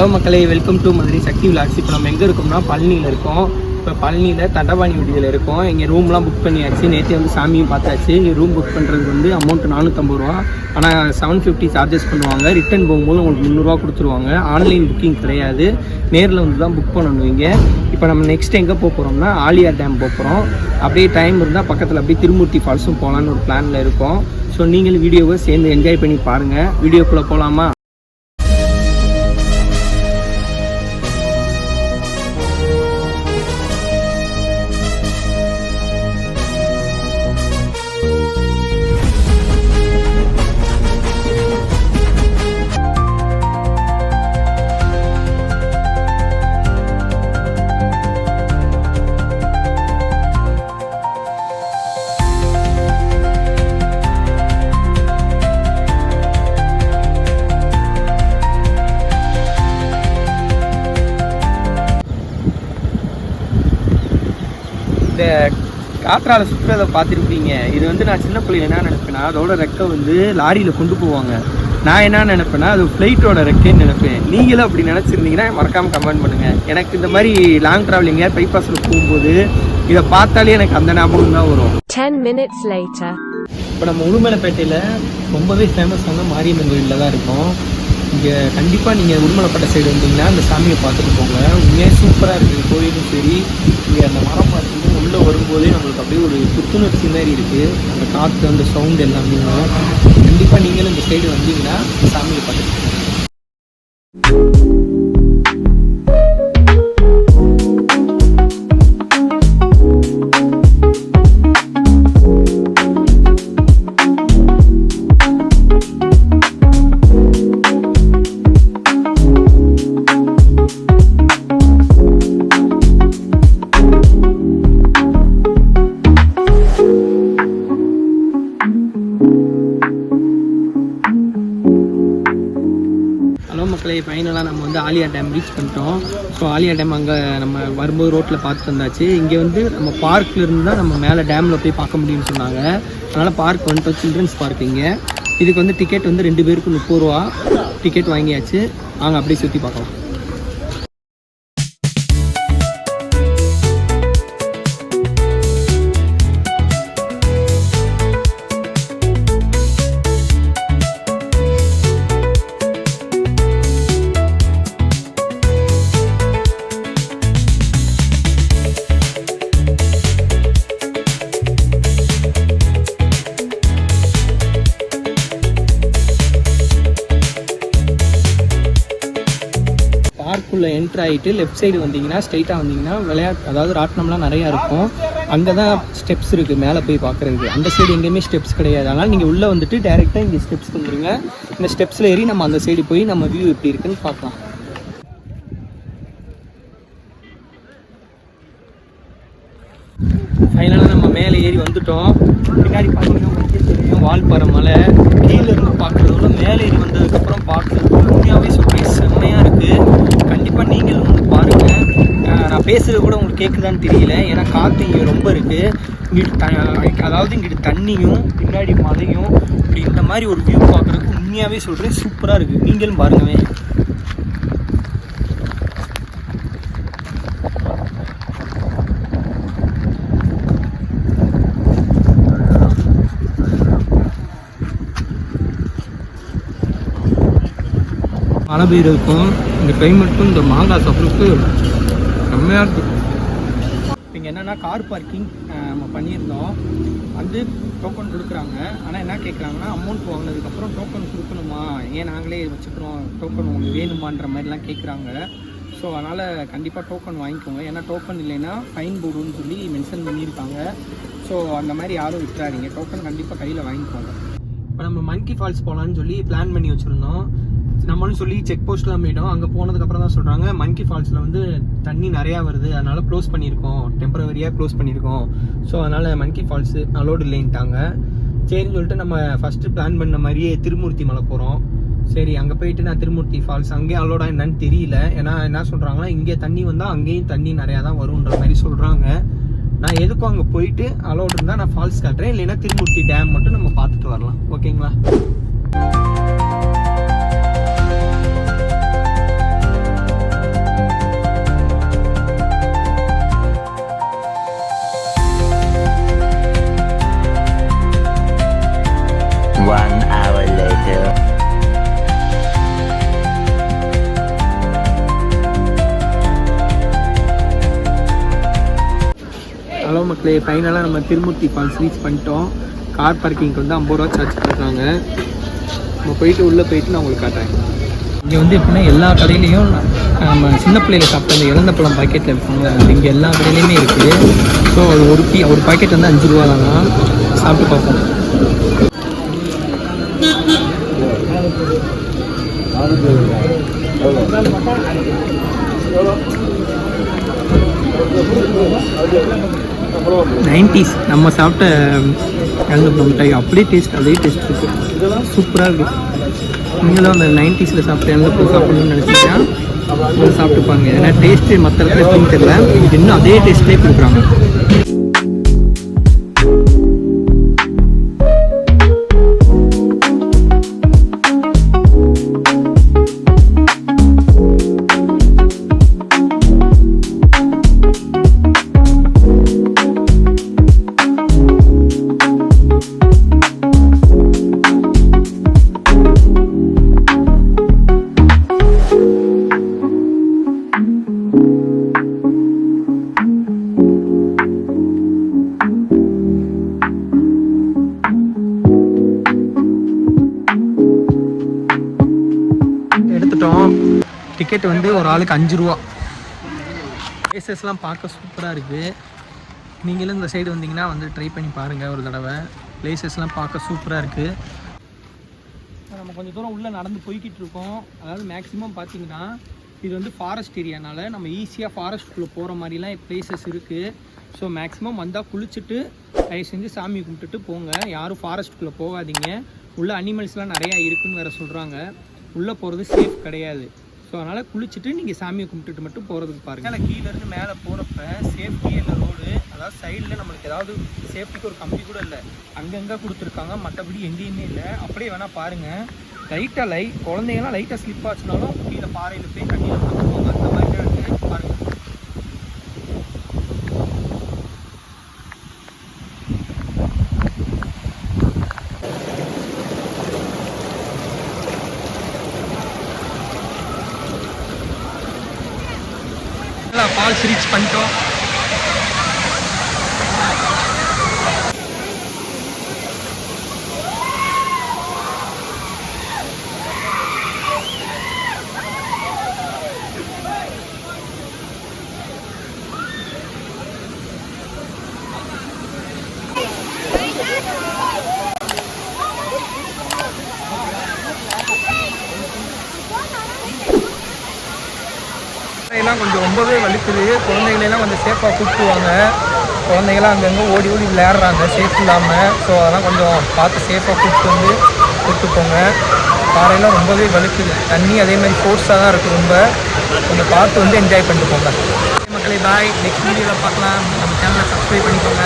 Hello மக்களே welcome to Madurai Sakthi விலாக்ஸ் இப்போ நம்ம எங்கே இருக்கோம்னா பழனியில் இருக்கோம். இப்போ பழனியில் தண்டபாணி விடுதியில் இருக்கோம். இங்கே ரூம்லாம் புக் பண்ணியாச்சு. நேற்று வந்து சாமியும் பார்த்தாச்சு. ரூம் புக் பண்ணுறதுக்கு வந்து அமௌண்ட் நானூற்றம்பது ரூபா. ஆனால் செவன் ஃபிஃப்டி சார்ஜஸ் பண்ணுவாங்க. ரிட்டர்ன் போகும்போது உங்களுக்கு முந்நூறுரூவா கொடுத்துருவாங்க. ஆன்லைன் புக்கிங் கிடையாது. நேரில் வந்து தான் புக் பண்ணணும் இங்கே. இப்போ நம்ம நெக்ஸ்ட் எங்கே போக போகிறோம்னா ஆலியார் டேம் போக போகிறோம் அப்படியே டைம் இருந்தால் பக்கத்தில் அப்படியே திருமூர்த்தி ஃபால்ஸும் போகலான்னு ஒரு பிளானில் இருக்கோம். ஸோ நீங்களும் வீடியோவை சேர்ந்து என்ஜாய் பண்ணி பாருங்கள் வீடியோக்குள்ளே போகலாமா காற்றால சுற்றுறதை பார்த்துருப்பீங்க. இது வந்து நான் சின்ன பிள்ளைங்க என்ன நினைப்பேன்னா அதோட ரெக்கை வந்து லாரியில் கொண்டு போவாங்க. நான் என்ன நினைப்பேன்னா அது ஃப்ளைட்டோட ரெக்கைன்னு நினைப்பேன். நீங்களும் அப்படி நினச்சிருந்தீங்கன்னா மறக்காமல் கமெண்ட் பண்ணுங்கள் எனக்கு இந்த மாதிரி லாங் ட்ராவல் எங்கேயாவது பைபாஸில் போகும்போது இதை பார்த்தாலே எனக்கு அந்த ஞாபகம் தான் வரும். 10 minutes later. இப்போ நம்ம உடுமலைப்பேட்டையில் ரொம்பவே ஃபேமஸான மாரியம்மன் கோயிலில் தான் இருக்கோம். இங்கே கண்டிப்பாக நீங்கள் உருமலைப்பட்ட சைடு வந்தீங்கன்னா அந்த சாமியை பார்த்துட்டு போங்க. உண்மையாக சூப்பராக இருக்குது கோயிலும் சரி இங்கே அந்த மரம் பார்த்தீங்கன்னா உள்ளே வரும்போதே நம்மளுக்கு அப்படியே ஒரு புத்துணர்ச்சி மாதிரி இருக்குது அந்த காற்று அந்த சவுண்ட் எல்லாமே. கண்டிப்பாக நீங்களும் இந்த சைடு வந்தீங்கன்னா அந்த சாமியை பார்த்துட்டு போங்க. ஃபைனலாக நம்ம வந்து ஆலியா டேம் ரீச் பண்ணிட்டோம். ஸோ ஆலியா டேம் அங்கே நம்ம வரும்போது ரோட்டில் பார்த்து வந்தாச்சு. இங்கே வந்து நம்ம பார்க்கில் இருந்தால் நம்ம மேலே டேமில் போய் பார்க்க முடியும்னு சொன்னாங்க. அதனால் பார்க் வந்துட்டோம் சில்ட்ரன்ஸ் பார்க் இங்கே. இதுக்கு வந்து டிக்கெட் வந்து ரெண்டு பேருக்கு முப்பது ரூபா டிக்கெட் வாங்கியாச்சு. நாங்கள் அப்படியே சுற்றி பார்க்கலாம். உள்ளே என்ட்ரு ஆகிட்டு லெஃப்ட் சைடு வந்தீங்கன்னா ஸ்ட்ரைட்டாக வந்தீங்கன்னா விளையாட்டு அதாவது ராட்டினம்லாம் நிறையா இருக்கும். அங்கே தான் ஸ்டெப்ஸ் இருக்குது மேலே போய் பார்க்குறதுக்கு. அந்த சைடு எங்கேயுமே ஸ்டெப்ஸ் கிடையாது. அதனால் நீங்கள் உள்ளே வந்துட்டு டேரெக்டாக இங்கே ஸ்டெப்ஸ் வந்துடுங்க இந்த ஸ்டெப்ஸில் ஏறி நம்ம அந்த சைடு போய் நம்ம வியூ எப்படி இருக்குன்னு பார்க்கலாம். ஃபைனலாக நம்ம மேலே ஏறி வந்துட்டோம். பின்னாடி பார்த்தீங்கன்னா வால்பாறை மலை கீழே இருந்து பார்க்குறத விட மேலே ஏறி வந்ததுக்கப்புறம் பார்க்குறது உண்மையாகவே சொல்கிறேன் செம்மையாக இருக்குது கண்டிப்பாக நீங்களும் வந்து பாருங்கள் நான் பேசுகிறது கூட உங்களுக்கு கேட்குதான்னு தெரியல. ஏன்னா காற்று இங்கே ரொம்ப இருக்குது இங்கிட்டு அதாவது இங்கிட்டு தண்ணியும் பின்னாடி மலையும் இப்படி இந்த மாதிரி ஒரு வியூ பார்க்குறதுக்கு உண்மையாகவே சொல்கிறேன் சூப்பராக இருக்குது நீங்களும் பாருங்கவே மழை பெய்யறதுக்கும் இந்த கிளைமேட்டுக்கும் இந்த மாங்காய் சாப்பிட்றதுக்கு செம்மையாக இருக்குது இங்கே கார் பார்க்கிங் நம்ம பண்ணியிருந்தோம். வந்து டோக்கன் கொடுக்குறாங்க. ஆனால் என்ன கேட்குறாங்கன்னா அமௌண்ட் வாங்கினதுக்கப்புறம் டோக்கன் கொடுக்கணுமா? ஏன் நாங்களே வச்சுக்கிறோம்? டோக்கன் உங்களுக்கு வேணுமான்ற மாதிரிலாம் கேட்குறாங்க ஸோ அதனால் கண்டிப்பாக டோக்கன் வாங்கிக்கோங்க. ஏன்னா டோக்கன் இல்லைன்னா ஃபைன் போடுன்னு சொல்லி மென்ஷன் பண்ணியிருக்காங்க. ஸோ அந்த மாதிரி யாரும் விட்டுறாதீங்க. டோக்கன் கண்டிப்பாக கையில் வாங்கிக்கோங்க. இப்போ நம்ம மங்கி ஃபால்ஸ் போகலான்னு சொல்லி பிளான் பண்ணி வச்சுருந்தோம். நம்மளும் சொல்லி செக் போஸ்ட்லாம் போயிட்டோம் அங்கே போனதுக்கப்புறம் தான் சொல்கிறாங்க மங்கி ஃபால்ஸில் வந்து தண்ணி நிறையா வருது. அதனால் க்ளோஸ் பண்ணியிருக்கோம். டெம்பரவரியாக க்ளோஸ் பண்ணியிருக்கோம். ஸோ அதனால் மங்கி ஃபால்ஸு அலோடு இல்லைன்ட்டாங்க. சரின்னு சொல்லிட்டு நம்ம ஃபஸ்ட்டு பிளான் பண்ண மாதிரியே திருமூர்த்தி மலை போகிறோம் சரி அங்கே போயிட்டு நான் திருமூர்த்தி ஃபால்ஸ் அங்கேயும் அலோடா என்னன்னு தெரியல. ஏன்னா என்ன சொல்கிறாங்கன்னா இங்கே தண்ணி வந்தால் அங்கேயும் தண்ணி நிறையா தான் வரும்ன்ற மாதிரி சொல்கிறாங்க நான் எதுக்கும் அங்கே போயிட்டு அலோடு இருந்தால் நான் ஃபால்ஸ் காட்டுறேன். இல்லைன்னா திருமூர்த்தி டேம் மட்டும் நம்ம பார்த்துட்டு வரலாம். ஓகேங்களா மக்களே ஃபைனலாக நம்ம திருமூர்த்தி ஃபால்ஸ் ரீச் பண்ணிட்டோம். கார் பார்க்கிங்க்கு வந்து ஐம்பது ரூபா சார்ஜ் பண்ணுறாங்க நம்ம போயிட்டு உள்ளே போயிட்டு நான் உங்களுக்கு காட்டுறேன். இங்கே வந்து எப்படின்னா எல்லா கடையிலையும் நம்ம சின்ன பிள்ளையில சாப்பிட்ட அந்த இறந்த பழம் பாக்கெட்டில் இருப்பாங்க இங்கே எல்லா கடையிலையுமே இருக்குது ஸோ ஒரு பி ஒரு பாக்கெட் வந்து அஞ்சு ரூபா தானா? சாப்பிட்டு பார்ப்போம். நைன்டிஸ். நம்ம சாப்பிட்ட இறந்த மிட்டாய். அப்படியே டேஸ்ட் அதே டேஸ்ட் இருக்குது சூப்பராக இருக்குது நீங்களும் அந்த நைன்டிஸில் சாப்பிட்ட இறந்த சாப்பிடணும்னு நினச்சிங்கன்னா அதை சாப்பிட்டுப்பாங்க. ஏன்னா டேஸ்ட்டு மற்ற இடத்துல எப்படின்னு தெரியல. இன்னும் அதே டேஸ்ட்டே கொடுக்குறாங்க. எடுத்துட்டோம் டிக்கெட் வந்து ஒரு ஆளுக்கு அஞ்சு ரூபா. பிளேசஸ்லாம் பார்க்க சூப்பராக இருக்குது நீங்களும் இந்த சைடு வந்தீங்கன்னா வந்து ட்ரை பண்ணி பாருங்கள் ஒரு தடவை. பிளேசஸ்லாம் பார்க்க சூப்பராக இருக்குது நம்ம கொஞ்சம் தூரம் உள்ளே நடந்து போய்கிட்டு இருக்கோம். அதாவது மேக்ஸிமம் பார்த்தீங்கன்னா இது வந்து ஃபாரஸ்ட் ஏரியானால நம்ம ஈஸியாக ஃபாரஸ்ட்குள்ளே போகிற மாதிரிலாம் பிளேசஸ் இருக்குது ஸோ மேக்ஸிமம் வந்தால் குளிச்சுட்டு தயவு செஞ்சு சாமி கும்பிட்டுட்டு போங்க. யாரும் ஃபாரஸ்ட்குள்ளே போகாதீங்க. உள்ள அனிமல்ஸ்லாம் நிறையா இருக்குன்னு வேறு சொல்கிறாங்க உள்ளே போகிறது சேஃப் கிடையாது. ஸோ அதனால் குளிச்சுட்டு நீங்கள் சாமியை கும்பிட்டுட்டு மட்டும் போகிறதுக்கு பாருங்கள் மேலே கீழேருந்து மேலே போகிறப்ப சேஃப்டி இல்லை ரோடு அதாவது சைடில் நம்மளுக்கு ஏதாவது சேஃப்டிக்கு ஒரு கம்பி கூட இல்லை. அங்கங்கே கொடுத்துருக்காங்க. மற்றபடி எங்கேயுமே இல்லை. அப்படியே வேணால் பாருங்கள் லைட்டாக லை குழந்தைங்கலாம் லைட்டாக ஸ்லிப் ஆச்சுனாலும் கீழே பாறையில் போய் தண்ணியில் போங்க அந்த மாதிரி தான் இருக்குது பாருங்கள் ஃபால்ஸ் ரீச் பண்ணிட்டோம் எல்லாம் கொஞ்சம் ரொம்பவே வலிக்குது. குழந்தைகளெல்லாம் கொஞ்சம் சேஃபாக கூப்பிட்டுவாங்க. குழந்தைங்களாம் அங்கங்கே ஓடி ஓடி விளையாடுறாங்க சேஃப் இல்லாமல் ஸோ அதெல்லாம் கொஞ்சம் பார்த்து சேஃபாக கூப்பிட்டு வந்து கூப்பிட்டு போங்க பாறையெல்லாம் ரொம்பவே வலிக்குது. தண்ணி அதே மாதிரி ஃபோர்ஸாக தான் இருக்குது ரொம்ப. கொஞ்சம் பார்த்து வந்து என்ஜாய் பண்ணிட்டு போங்க மக்களே பாய் நெக்ஸ்ட் வீடியோவில் பார்க்கலாம். நம்ம சேனலை சப்ஸ்கிரைப் பண்ணிக்கோங்க.